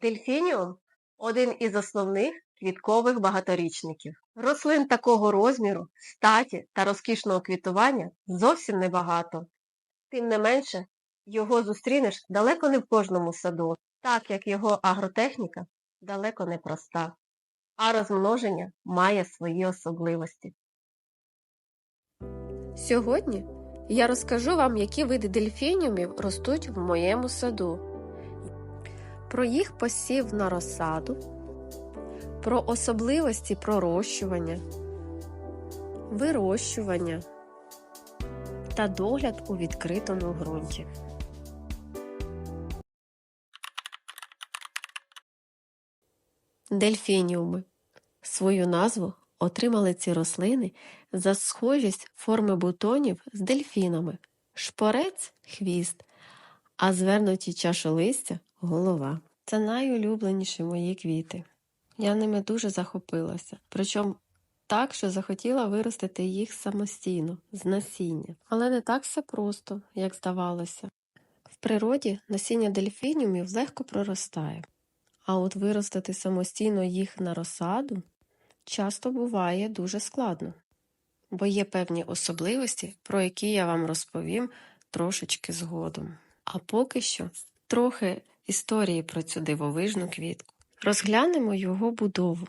Дельфініум один із основних квіткових багаторічників. Рослин такого розміру, статі та розкішного квітування зовсім небагато. Тим не менше, його зустрінеш далеко не в кожному саду, так як його агротехніка далеко не проста, а розмноження має свої особливості. Сьогодні я розкажу вам, які види дельфініумів ростуть в моєму саду, про їх посів на розсаду, про особливості пророщування, вирощування та догляд у відкритому ґрунті. Дельфініуми. Свою назву отримали ці рослини за схожість форми бутонів з дельфінами, шпорець хвіст, а звернуті чашолистя голова. Це найулюбленіші мої квіти. Я ними дуже захопилася, причому так, що захотіла виростити їх самостійно, з насіння. Але не так все просто, як здавалося. В природі насіння дельфініумів легко проростає, а от виростити самостійно їх на розсаду часто буває дуже складно, бо є певні особливості, про які я вам розповім трошечки згодом. А поки що трохи історії про цю дивовижну квітку. Розглянемо його будову.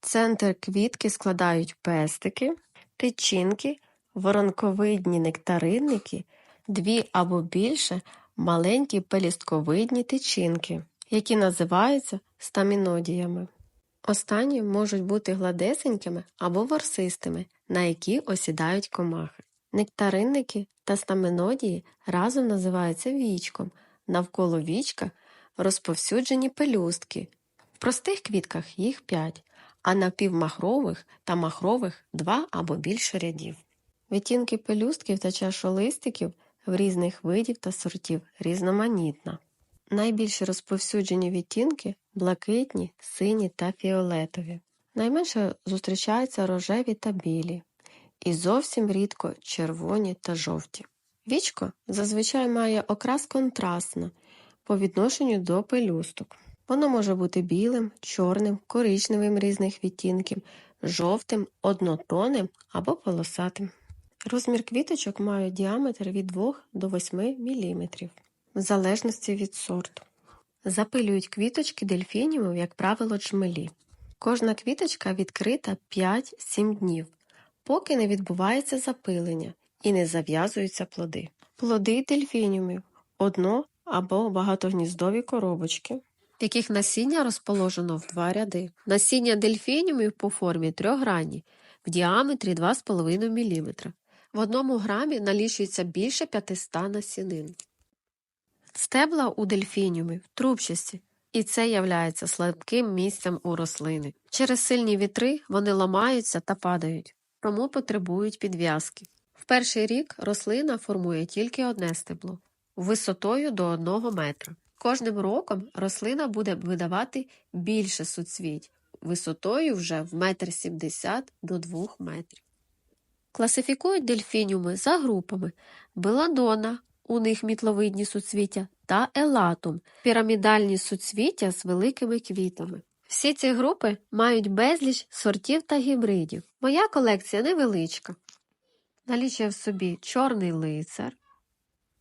Центр квітки складають пестики, тичинки, воронковидні нектаринники, дві або більше маленькі пелістковидні тичинки, які називаються стамінодіями. Останні можуть бути гладесенькими або ворсистими, на які осідають комахи. Нектаринники та стаминодії разом називаються вічком, навколо вічка розповсюджені пелюстки. В простих квітках їх 5, а на півмахрових та махрових 2 або більше рядів. Відтінки пелюстків та чашолистиків в різних видів та сортів різноманітна. Найбільш розповсюджені відтінки блакитні, сині та фіолетові. Найменше зустрічаються рожеві та білі, і зовсім рідко червоні та жовті. Вічко зазвичай має окрас контрастно по відношенню до пелюсток. Воно може бути білим, чорним, коричневим різних відтінків, жовтим, однотонним або полосатим. Розмір квіточок має діаметр від 2 до 8 мм, в залежності від сорту. Запилюють квіточки дельфініумів, як правило, джмелі. Кожна квіточка відкрита 5-7 днів, поки не відбувається запилення і не зав'язуються плоди. Плоди дельфініумів одно або багатогніздові коробочки, в яких насіння розположено в два ряди. Насіння дельфініумів по формі трьохгранні, в діаметрі 2,5 мм. В одному грамі налічується більше 500 насінин. Стебла у дельфініумів трубчасті, і це являється слабким місцем у рослини. Через сильні вітри вони ламаються та падають, тому потребують підв'язки. В перший рік рослина формує тільки одне стебло висотою до 1 метра. Кожним роком рослина буде видавати більше суцвіть, висотою вже в 1,70 до 2 метрів. Класифікують дельфініуми за групами беладона, у них мітловидні суцвіття, та елатум пірамідальні суцвіття з великими квітами. Всі ці групи мають безліч сортів та гібридів. Моя колекція невеличка. Налічує в собі чорний лицар,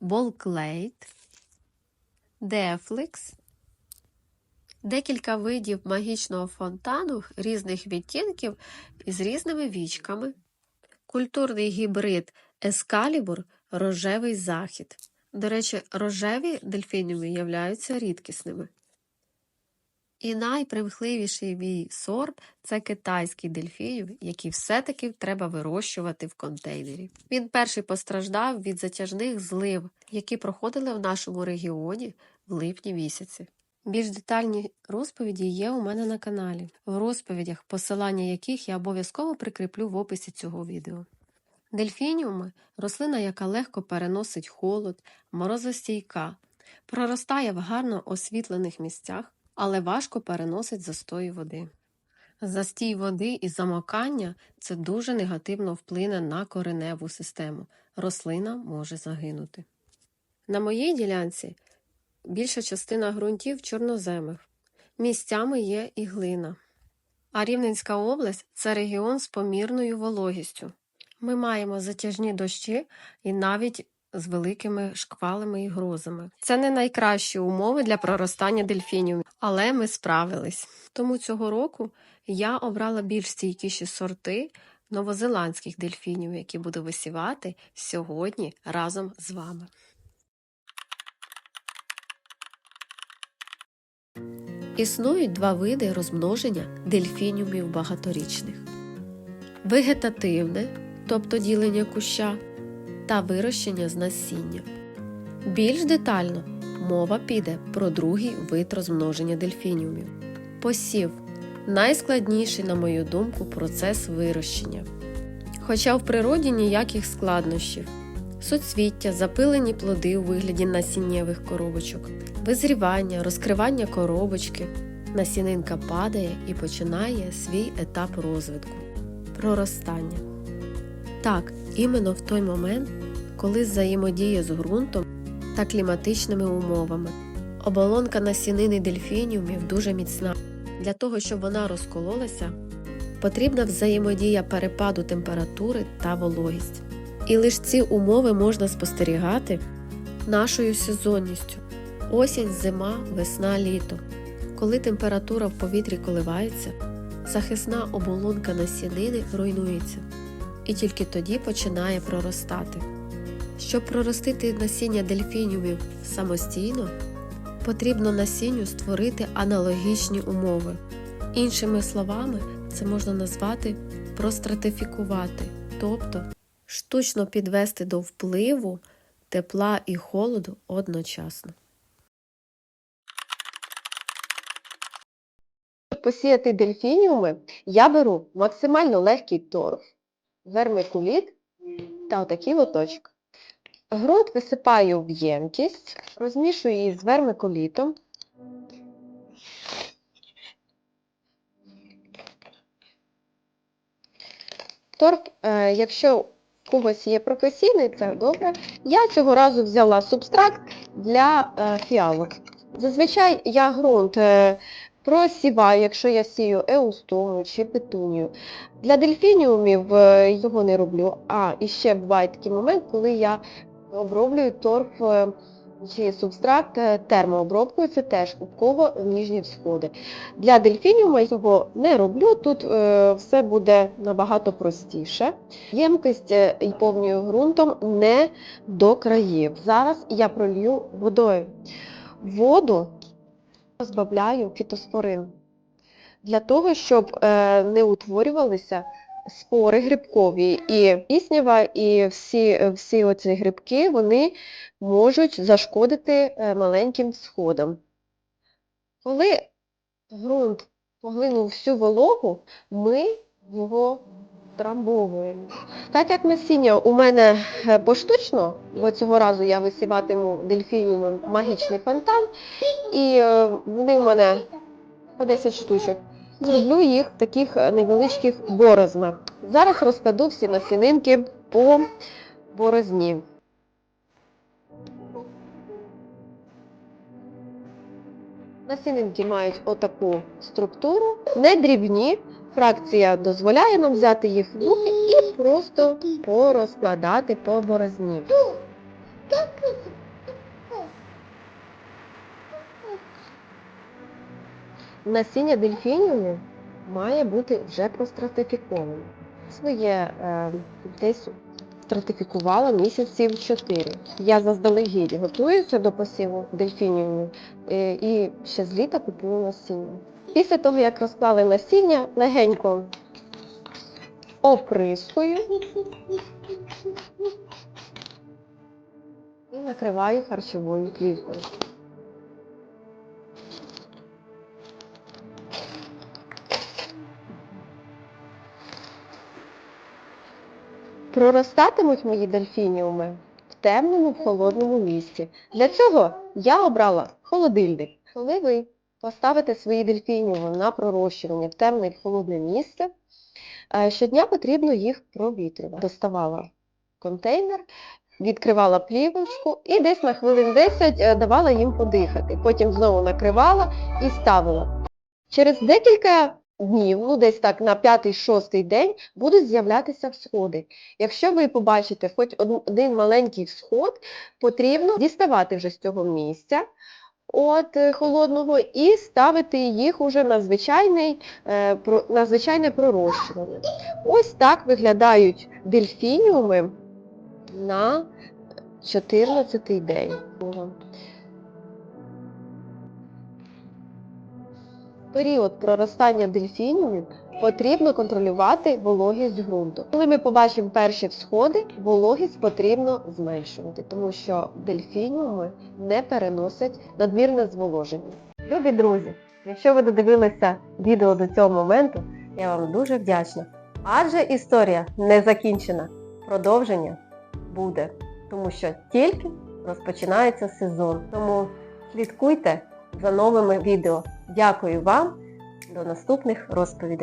болклейт, дефлікс, декілька видів магічного фонтану різних відтінків із різними вічками, культурний гібрид ескалібур, рожевий захід. До речі, рожеві дельфініуми являються рідкісними. І найпримхливіший мій сорт це китайський дельфінів, який все-таки треба вирощувати в контейнері. Він перший постраждав від затяжних злив, які проходили в нашому регіоні в липні місяці. Більш детальні розповіді є у мене на каналі, в розповідях, посилання яких я обов'язково прикріплю в описі цього відео. Дельфініуми рослина, яка легко переносить холод, морозостійка, проростає в гарно освітлених місцях, але важко переносить застої води. Застій води і замокання це дуже негативно вплине на кореневу систему. Рослина може загинути. На моїй ділянці більша частина ґрунтів чорноземих. Місцями є і глина. А Рівненська область це регіон з помірною вологістю. Ми маємо затяжні дощі і навіть з великими шквалами і грозами. Це не найкращі умови для проростання дельфінів, але ми справились. Тому цього року я обрала більш стійкіші сорти новозеландських дельфінів, які буду висівати сьогодні разом з вами. Існують два види розмноження дельфініумів багаторічних: вегетативне, тобто ділення куща, та вирощення з насіння. Більш детально мова піде про другий вид розмноження дельфініумів. Посів найскладніший, на мою думку, процес вирощення. Хоча в природі ніяких складнощів. Суцвіття, запилені плоди у вигляді насіннєвих коробочок, визрівання, розкривання коробочки, насінинка падає і починає свій етап розвитку проростання. Так, іменно в той момент, коли взаємодіє з ґрунтом та кліматичними умовами. Оболонка насінини дельфініумів дуже міцна. Для того, щоб вона розкололася, потрібна взаємодія перепаду температури та вологість. І лише ці умови можна спостерігати нашою сезонністю осінь, зима, весна, літо. Коли температура в повітрі коливається, захисна оболонка насінини руйнується і тільки тоді починає проростати. Щоб проростити насіння дельфініумів самостійно, потрібно насінню створити аналогічні умови. Іншими словами, це можна назвати простратифікувати, тобто штучно підвести до впливу тепла і холоду одночасно. Щоб посіяти дельфініуми, я беру максимально легкий торф, вермикуліт та отакий лоточок. Грунт висипаю в ємкість, розмішую її з вермикулітом. Торф, е, якщо в когось є професійний, це добре. Я цього разу взяла субстракт для е, фіалок. Зазвичай я ґрунт е, просіваю, якщо я сію еустому чи петунію. Для дельфініумів е, його не роблю, а і ще буває такий момент, коли я оброблюю торф е, чи субстракт е, термообробкою, це теж у кого ніжні всходи. Для дельфініума його не роблю, тут все буде набагато простіше. Ємкість повнюю ґрунтом не до країв. Зараз я пролью водою. Воду розбавляю фітоспорин для того, щоб е, не утворювалися спори грибкові. І піснява, і всі, всі оці грибки, вони можуть зашкодити е, маленьким сходам. Коли ґрунт поглинув всю вологу, ми його трамбовуємо. Так як насіння у мене е, поштучно, бо цього разу я висіватиму дельфініумом магічний фонтан, і е, вони в мене по 10 штучок. Зроблю їх в таких е, невеличких борознах. Зараз розкладу всі насінинки по борозні. Насінинки мають отаку структуру, не дрібні. Фракція дозволяє нам взяти їх в руки і просто порозкладати по борозні. Насіння дельфініумів має бути вже простратифіковане. Своє е, десь стратифікувала місяців 4. Я заздалегідь готуюся до посіву дельфініумів е, і ще з літа купую насіння. Після того, як розклали насіння, легенько оприскую і накриваю харчовою плівкою. Проростатимуть мої дельфініуми в темному, холодному місці. Для цього я обрала холодильник. Коли ви поставите свої дельфініуми на пророщування в темне і холодне місце, е, щодня потрібно їх провітрювати. Доставала контейнер, відкривала плівочку і десь на хвилин 10 е, давала їм подихати. Потім знову накривала і ставила. Через декілька днів, ну десь так на п'ятий-шостий день, будуть з'являтися всходи. Якщо ви побачите хоч один маленький всход, потрібно діставати вже з цього місця от е, холодного і ставити їх уже на, звичайний, е, на звичайне пророщування. Ось так виглядають дельфініуми на 14-й день. Період проростання дельфінів потрібно контролювати вологість ґрунту. Коли ми побачимо перші всходи, вологість потрібно зменшувати, тому що дельфініуми не переносять надмірне зволоження. Любі друзі, якщо ви додивилися відео до цього моменту, я вам дуже вдячна. Адже історія не закінчена. Продовження буде, тому що тільки розпочинається сезон. Тому слідкуйте за новими відео. Дякую вам. До наступних розповідей.